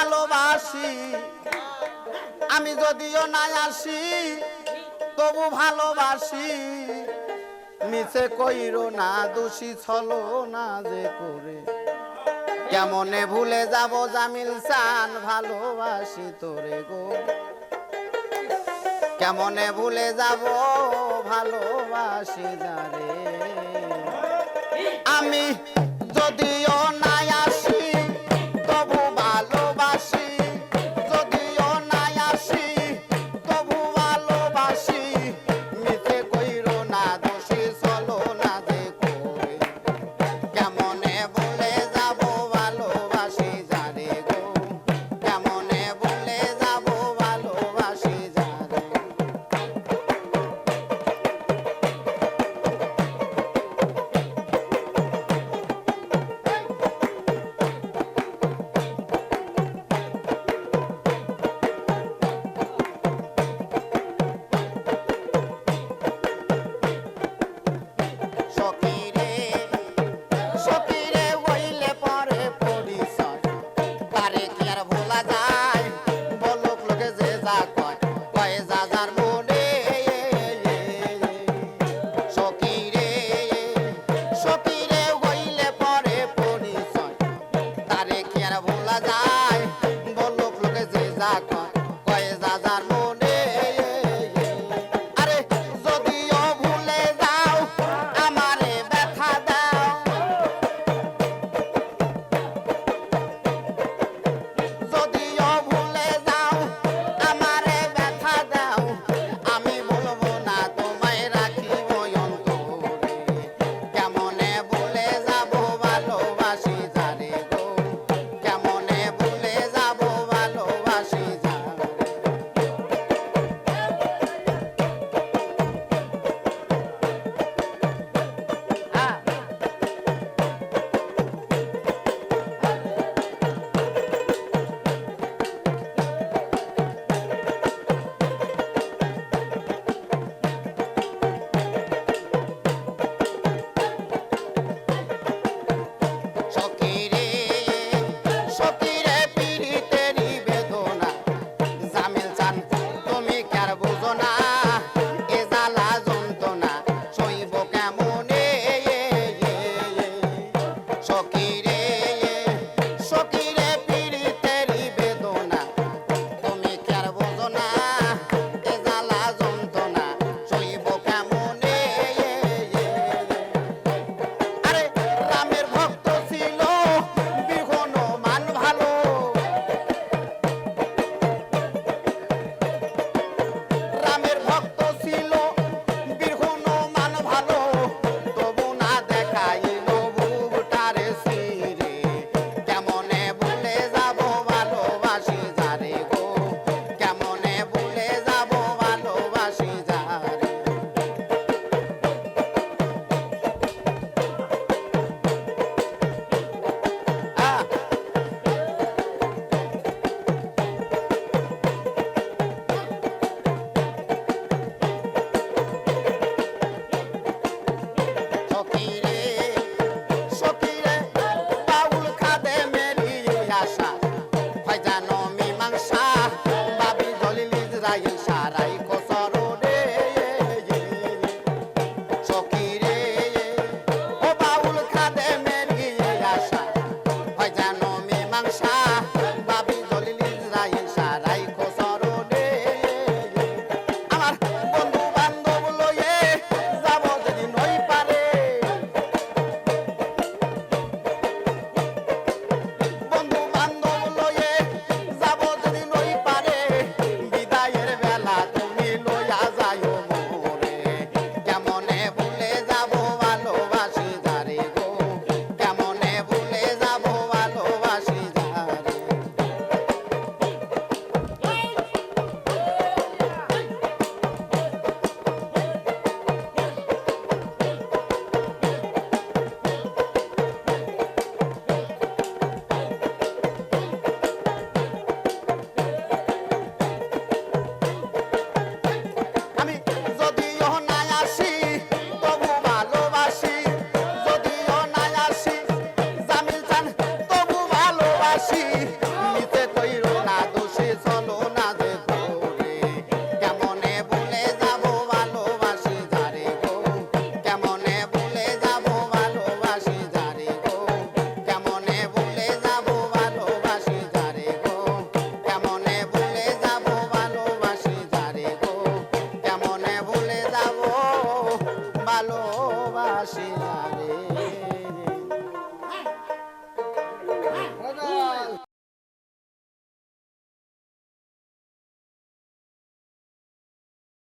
ভালোবাসি। আমি যদিও নাই আসি, তবু ভালোবাসি। মিছে কইর না, দোষী ছলো না যে করে। কেমনে ভুলে যাব জামিল চান ভালোবাসি তোরে গো। কেমনে ভুলে যাব ভালোবাসি যারে। আমি যদিও Hey.